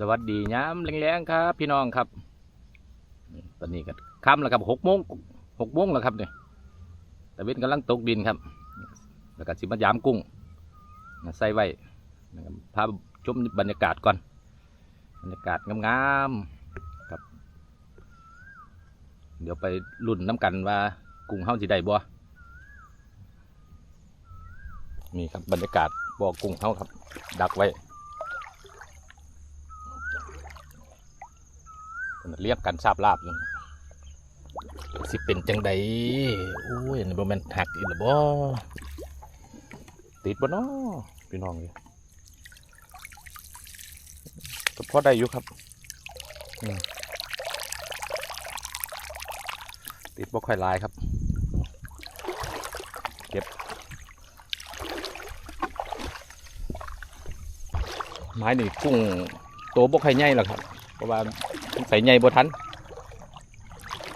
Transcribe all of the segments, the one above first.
สวัสดีย้ำแรงๆครับ พี่น้องครับ ตอนนี้ก็ค่ำแล้วครับหกโมงหกโมงแล้วครับเนี่ยต่เว้นกำลังตกดินครับ แล้วก็สิมายามกุ้งใส่ไว้พาชมบรรยากาศก่อน บรรยากาศงามๆครับ เดี๋ยวไปลุ่นน้ำกันว่ากุ้งเฮาสิได้บ่นี่ครับบรรยากาศบ่อกุ้งเฮาครับ ดักไว้ เรียกกันทราบลาบอยู่สิเป็นจังใดโอ้ยนี่บ่แม่นหักอีหรือบ่ติดบ่เนาะพี่น้องเลยก็พอได้อยู่ครับติดบ่ค่อยลายครับ เก็บ ไม้นี่กุ้งโตบ่ค่อยใหญ่หรอกครับ เพราะว่า ใส่ใหญ่บ่ทัน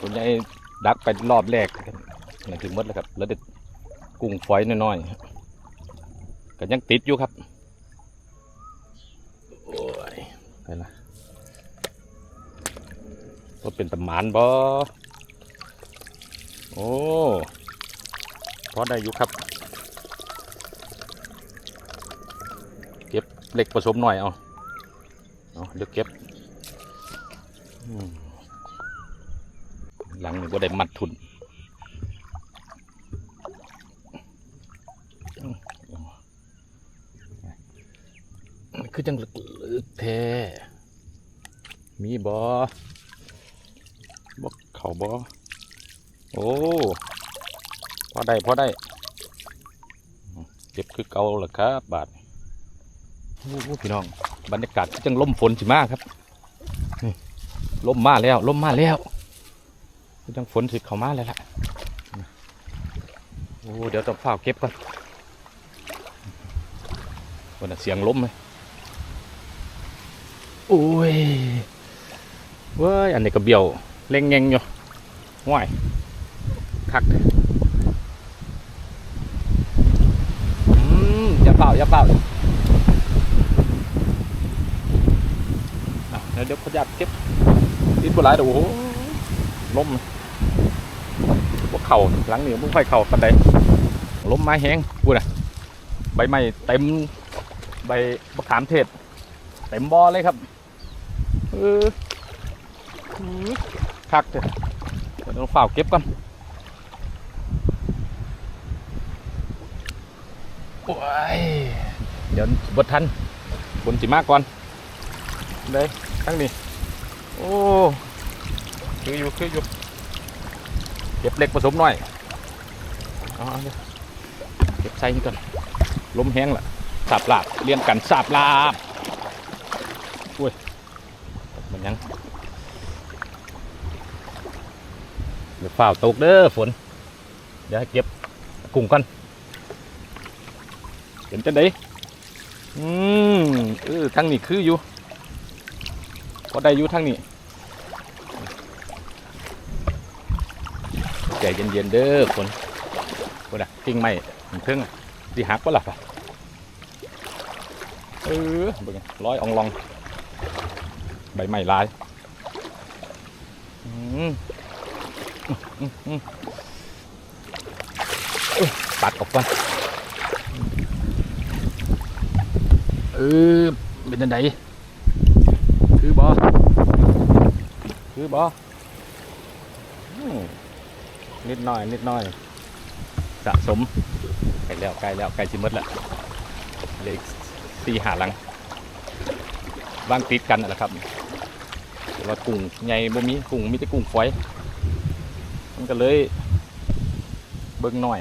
ตัวใหญ่ดักไปรอบแรกนั่นคือมดแล้วครับ แล้วเด็ดกุ้งฝอยน้อยๆก็ยังติดอยู่ครับ โอ้ยไปละก็เป็นตำหมานบ่โอ้พอได้อยู่ครับ เก็บเหล็กผสมหน่อยเอาเอาเดี๋ยวเก็บ หลังนี่ก็ได้มัดทุนอืมมันคือจังลึกๆแท้ มีบอบกเขาบอโอ้พอได้พอได้อืมเก็บคือเก่าเหรอครับ บาทโอ้โหพี่น้อง บรรยากาศคือจังล่มฝนสิมากครับ ล่มมาแล้วล่มมาแล้วจังฝนสิเข้ามาแล้วล่ะโอ้เดี๋ยวต้องฝ้าเก็บก่อนวันน่ะเสียงล้มไหมโอ้ยเว้ยอันนี้ก็เบี้ยวเล่งแงงอยู่ห้วยคักอืมอย่าเป่าอย่าเป่าอะเดี๋ยวเดี๋ยวขออนุญาตเก็บ ติดบหลายเลยโอ้โหล้มพวกเข่าหลังเหนี่พวกไฟเข่าปันใดล้มไม้แห้งพูดอะใบไม้เต็มใบมะขามเทศ เต็มบอเลยครับเออหักเถอะเดี๋ยวต้องฝ่าวเก็บก่อนโอ้ยเดี๋ยวบดทันบนสิมากก่อนเลยทั้งนี้ โอ้คืออยู่คืออยู่เก็บเล็กผสมหน่อยเอาเอาเดี๋ยวเก็บใส่นี่ก่อนลมแห้งละสาบลาบเลี้ยงกันสาบลาบอุ้ยมันยังเดี๋ยวฝ่าวตกเด้อฝนเดี๋ยวให้เก็บกุ้งกันเห็นจังไดอืมเออทางนี้คืออยู่ก็ได้อยู่ทางนี้ ใจเย็นๆเด้อคนคนอะกิ่งไม้ถึงเทิงอะสิหักปะล่ะปะเออเบิ่งร้อยองลอง ใบไม้ลายเออปัดออกก่อนเออเป็นยังไงคือบอคือบอ นิดหน่อย นิดหน่อยสะสมใกล้แล้วใกล้แล้วใกล้ชิมดแล้วเหลขสี่หาหลังวางติดกันนั่นแหละครับแต่ว่ากุ้งใหญ่บ่มีกุ้งมีแต่กุ้งฝอย มันก็เลยเบิ่งหน่อย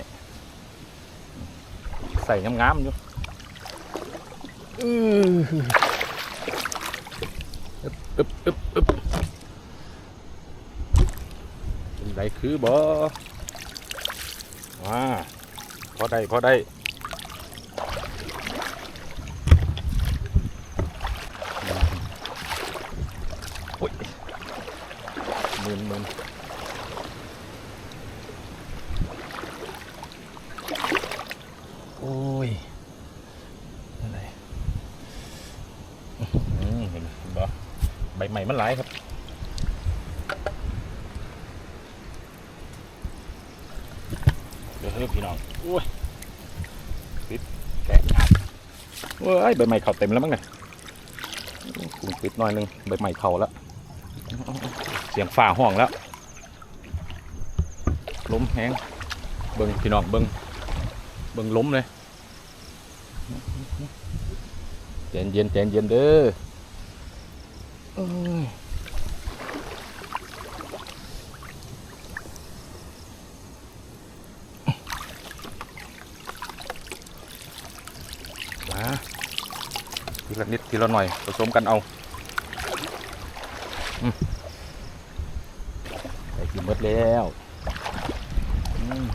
ใส่งามๆอยู่อื้ออึบอึบอึบเป็น ไรคือบ่ว้าพอได้พอได้โอ้ยมึนมึนโอ้ยอะไรอืมเห็นบ่บใหม่มันหลายครับ เดี๋ยวเฮ้ย พี่น้องโอ้ยปิดแกะยากเว้ยใบใหม่เข่าเต็มแล้วมั้งเนี่ยกุ้งปิดหน่อยหนึงใบใหม่เข่าแล้วเสียงฝ่าห้องแล้วล้มแห้งเบิ้งพี่น้องเบิ้งเบิ้งล้มเลยใจเย็นใจเย็นเด้อเอ้ยมา ทีละนิดทีละหน่อยผสมกันเอาอืมใส่กินหมดแล้วอืม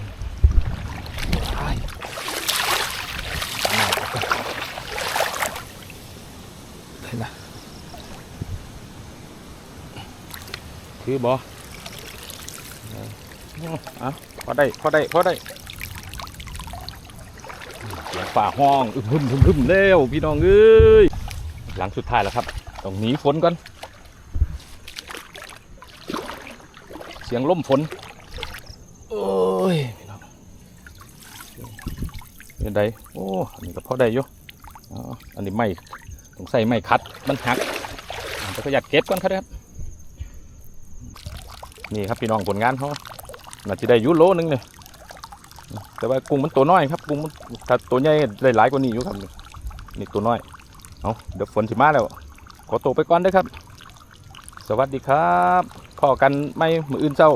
ไปเอาหน่อยเอาก่อนได้นะคือบออะพอได้ พอได้ พอได้เสียง ฝ่าห้องอึมหึมหึมหึมเร็วพี่น้องเอ้ยหลังสุดท้ายแล้วครับต้องหนีฝนก่อน เสียงล่มฝนโอ้ยพี่น้องเป็นไดโอ้อันนี้ก็พอได้อยู่อ๋ออันนี้ไม่ต้องใส่ไม่คัดมันหักแต่ก็อยากเก็บก่อนครับนี่ครับพี่น้องผลงานเขาน่าจะได้ยูโลนึงเนี่ย แต่ว่ากุ้งมันตัวน้อยครับกุ้งมันถ้าตัวใหญ่ได้หลายกว่านี้อยู่ครับนี่ตัวน้อยเอาเดี๋ยวฝนสิมาแล้ว ขอตัวไปก่อนเด้อครับ สวัสดีครับพอกันไม่มืออื่นเจ้า